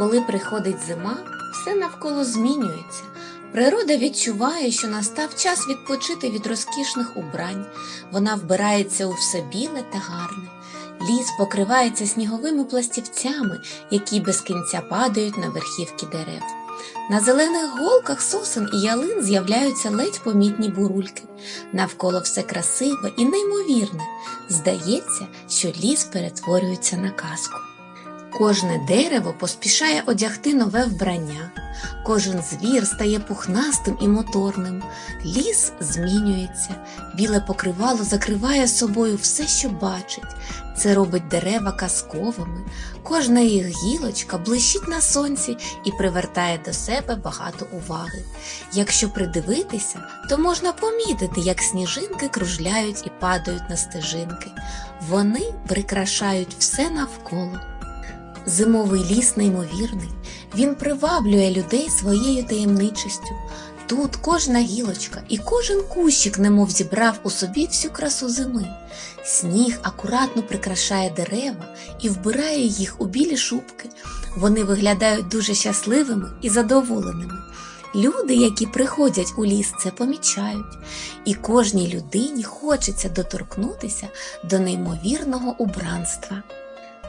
Коли приходить зима, все навколо змінюється. Природа відчуває, що настав час відпочити від розкішних убрань. Вона вбирається у все біле та гарне. Ліс покривається сніговими пластівцями, які без кінця падають на верхівки дерев. На зелених голках сосен і ялин з'являються ледь помітні бурульки. Навколо все красиве і неймовірне. Здається, що ліс перетворюється на казку. Кожне дерево поспішає одягти нове вбрання, кожен звір стає пухнастим і моторним, ліс змінюється, біле покривало закриває собою все, що бачить. Це робить дерева казковими, кожна їх гілочка блищить на сонці і привертає до себе багато уваги. Якщо придивитися, то можна помітити, як сніжинки кружляють і падають на стежинки. Вони прикрашають все навколо. Зимовий ліс неймовірний, він приваблює людей своєю таємничістю. Тут кожна гілочка і кожен кущик немов зібрав у собі всю красу зими. Сніг акуратно прикрашає дерева і вбирає їх у білі шубки. Вони виглядають дуже щасливими і задоволеними. Люди, які приходять у ліс, це помічають, і кожній людині хочеться доторкнутися до неймовірного убранства.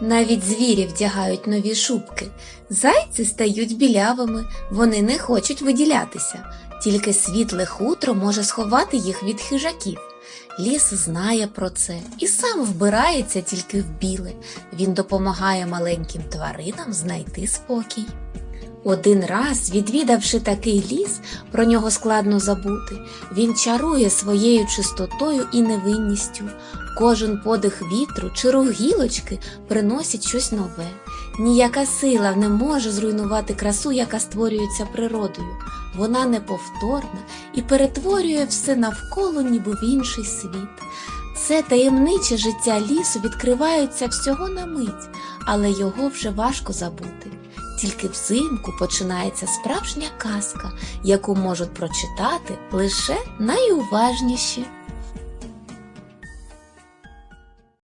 Навіть звірі вдягають нові шубки, зайці стають білявими, вони не хочуть виділятися, тільки світле хутро може сховати їх від хижаків. Ліс знає про це і сам вбирається тільки в біле. Він допомагає маленьким тваринам знайти спокій. Один раз, відвідавши такий ліс, про нього складно забути, він чарує своєю чистотою і невинністю. Кожен подих вітру чи рух гілочки приносить щось нове. Ніяка сила не може зруйнувати красу, яка створюється природою. Вона неповторна і перетворює все навколо, ніби в інший світ. Це таємниче життя лісу відкривається всього на мить, але його вже важко забути. Тільки взимку починається справжня казка, яку можуть прочитати лише найуважніші.